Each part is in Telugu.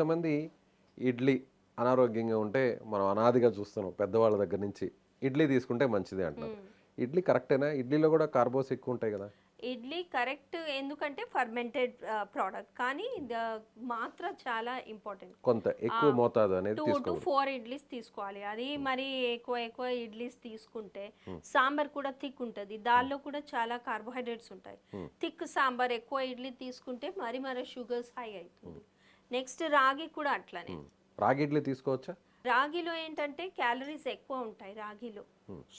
కొంతమంది ఇడ్లీ అనారోగ్యంగా ఉంటే మనం అనాదిగా చూస్తున్నాం పెద్దవాళ్ళ దగ్గర నుంచి. ఇడ్లీ తీసుకుంటే మంచిది అంటున్నారు. ఇడ్లీ కరెక్టేనా? ఇడ్లీలో కూడా కార్బోస్ ఎక్కువ ఉంటాయి కదా? ఇడ్లీ కరెక్ట్ ఎందుకంటే ఫర్మెంటెడ్ ప్రోడక్ట్. కానీ మాత్ర చాలా ఇంపార్టెంట్. కొంత ఎక్కువ మోతాదు అనేది టూ టు ఫోర్ ఇడ్లీస్ తీసుకోవాలి. అది మరి ఎక్కువ ఎక్కువ ఇడ్లీస్ తీసుకుంటే సాంబార్ కూడా థిక్ ఉంటుంది. దానిలో కూడా చాలా కార్బోహైడ్రేట్స్ ఉంటాయి. థిక్ సాంబార్ ఎక్కువ ఇడ్లీ తీసుకుంటే మరి మరి షుగర్స్ హై అవుతుంది. నెక్స్ట్ రాగి కూడా అట్లనే. రాగి ఇడ్లీ తీసుకోవచ్చా? రాగిలో ఏంటంటే క్యాలరీస్ ఎక్కువ ఉంటాయి రాగిలో.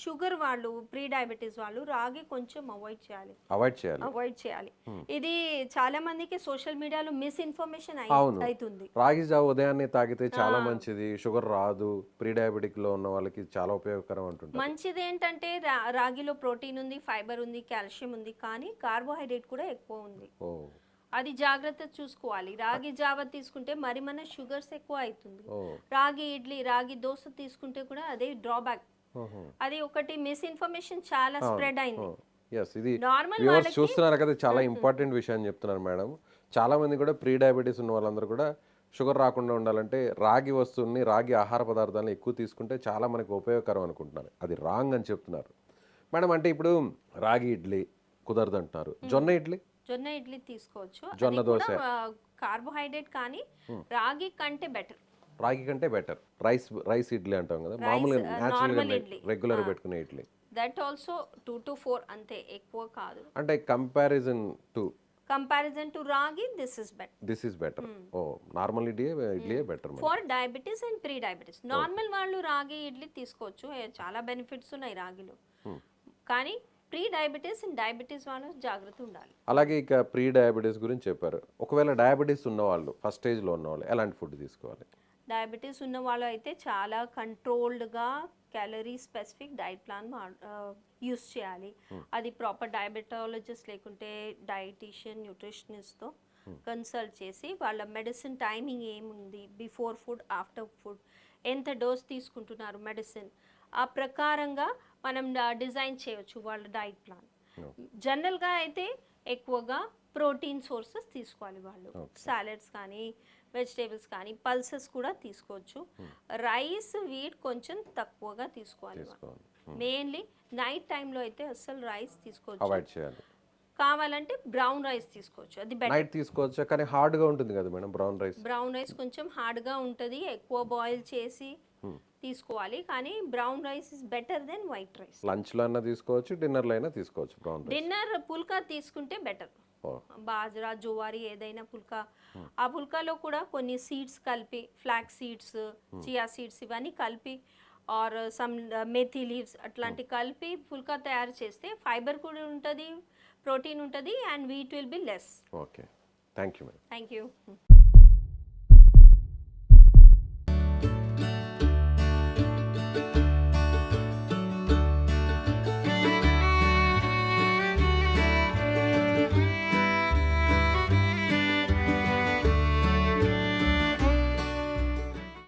షుగర్ వాళ్ళు ప్రీ డయాబెటీస్ వాళ్ళు రాగి కొంచెం అవాయిడ్ చేయాలి. అవాయిడ్ చేయాలి. అవాయిడ్ చేయాలి. ఇది చాలా మందికి సోషల్ మీడియాలో మిస్ఇన్ఫర్మేషన్. అవుతుంది రాగి జావ ఉదయాన్నే తాగితే చాలా మంచిది. షుగర్ రాదు. ప్రీ డయాబెటిక్లో ఉన్న వాళ్ళకి చాలా ఉపయోగకరం అంటుంటారు. మంచిది ఏంటంటే రాగిలో ప్రోటీన్ ఉంది ఫైబర్ ఉంది కాల్షియం ఉంది కానీ కార్బోహైడ్రేట్ కూడా ఎక్కువ ఉంది. అది జాగ్రత్త చూసుకోవాలి. రాగి జావ తీసుకుంటే మరి మన షుగర్స్ ఎక్కువ అవుతుంది. రాగి ఇడ్లీ రాగి దోశ తీసుకుంటే కూడా అదే డ్రాబ్యాక్. అది ఒకటి మిస్ఇన్ఫర్మేషన్ చాలా స్ప్రెడ్ అయింది. ఎస్ ఇది వ్యూవర్స్ చూస్తున్నారు కదా చాలా ఇంపార్టెంట్ విషయం చెప్తున్నారు మేడం. చాలా మంది కూడా ప్రీ డయాబెటీస్ ఉన్న వాళ్ళందరూ కూడా షుగర్ రాకుండా ఉండాలంటే రాగి వస్తువుల్ని రాగి ఆహార పదార్థాలను ఎక్కువ తీసుకుంటే చాలా మనకు ఉపయోగకరం అనుకుంటున్నారు. అది రాంగ్ అని చెప్తున్నారు. మేడం అంటే ఇప్పుడు రాగి ఇడ్లీ కుదరదు అంటున్నారు జొన్న ఇడ్లీ? జొన్న ఇడ్లీ తీసుకోవచ్చు. జొన్న దోశ. కార్బోహైడ్రేట్ కానీ రాగి కంటే బెటర్. రాగి కంటే బెటర్. రైస్ రైస్ ఇడ్లీ అంటాం కదా. మామూలుగా ఇడ్లీ. రెగ్యులర్ పెట్టుకునే idli. That also two to four అంతే ఎక్కువ కాదు. అంటే comparison to comparison to ragi this is better this is better oh normal idli ఇడ్లీయే better for diabetes and pre diabetes normal వాళ్ళు రాగి ఇడ్లీ తీసుకోవచ్చు. చాలా బెనిఫిట్స్ ఉన్నాయి రాగిలో. కానీ ప్రీ డయాబెటీస్ అండ్ డయాబెటీస్ వాళ్ళు జాగ్రత్త ఉండాలి. అలాగే ఇక ప్రీ డయాబెటీస్ గురించి చెప్పారు. ఒకవేళ డయాబెటీస్ ఉన్నవాళ్ళు ఫస్ట్ స్టేజ్లో ఉన్నవాళ్ళు ఎలాంటి ఫుడ్ తీసుకోవాలి? డయాబెటీస్ ఉన్న వాళ్ళు అయితే చాలా కంట్రోల్డ్గా calorie specific diet plan use చేయాలి. అది ప్రాపర్ డయాబెటాలజిస్ట్ లేకుంటే డైటీషియన్ న్యూట్రిషనిస్ట్తో కన్సల్ట్ చేసి వాళ్ళ మెడిసిన్ టైమింగ్ ఏముంది బిఫోర్ ఫుడ్ ఆఫ్టర్ ఫుడ్ ఎంత డోస్ తీసుకుంటున్నారు మెడిసిన్ ఆ ప్రకారంగా మనం డిజైన్ చేయొచ్చు వాళ్ళ డైట్ ప్లాన్. జనరల్గా అయితే ఎక్కువగా ప్రోటీన్ సోర్సెస్ తీసుకోవాలి వాళ్ళు. సాలెడ్స్ కానీ వెజిటేబుల్స్ కానీ పల్సెస్ కూడా తీసుకోవచ్చు. రైస్ వీట్ కొంచెం తక్కువగా తీసుకోవాలి మెయిన్లీ నైట్ టైంలో అయితే అస్సలు రైస్ తీసుకోవచ్చు. కావాలంటే బ్రౌన్ రైస్ తీసుకోవచ్చు. అది బెటర్. నైట్ తీసుకోవచ్చు? కానీ హార్డ్గా ఉంటుంది కదా madam brown rice? Brown rice కొంచెం హార్డ్గా ఉంటుంది. ఎక్కువ బాయిల్ చేసి తీసుకోవాలి. కానీ brown rice is better then white rice. లంచ్లో అయినా తీసుకోవచ్చు డిన్నర్లో అయినా తీసుకోవచ్చు బ్రౌన్ రైస్. డిన్నర్ పుల్కా తీసుకుంటే బెటర్. బాజ్రా జోవారి ఏదైనా పుల్కా. ఆ పుల్కాలో కూడా కొన్ని సీడ్స్ కలిపి ఫ్లాక్ సీడ్స్ చియా సీడ్స్ ఇవన్నీ కలిపి ఆర్ సమ్ మెథీ లీవ్స్ అట్లాంటి కలిపి పుల్కా తయారు చేస్తే ఫైబర్ కూడా ఉంటుంది ప్రోటీన్ ఉంటుంది and wheat will be less. Okay. Thank you madam. Thank you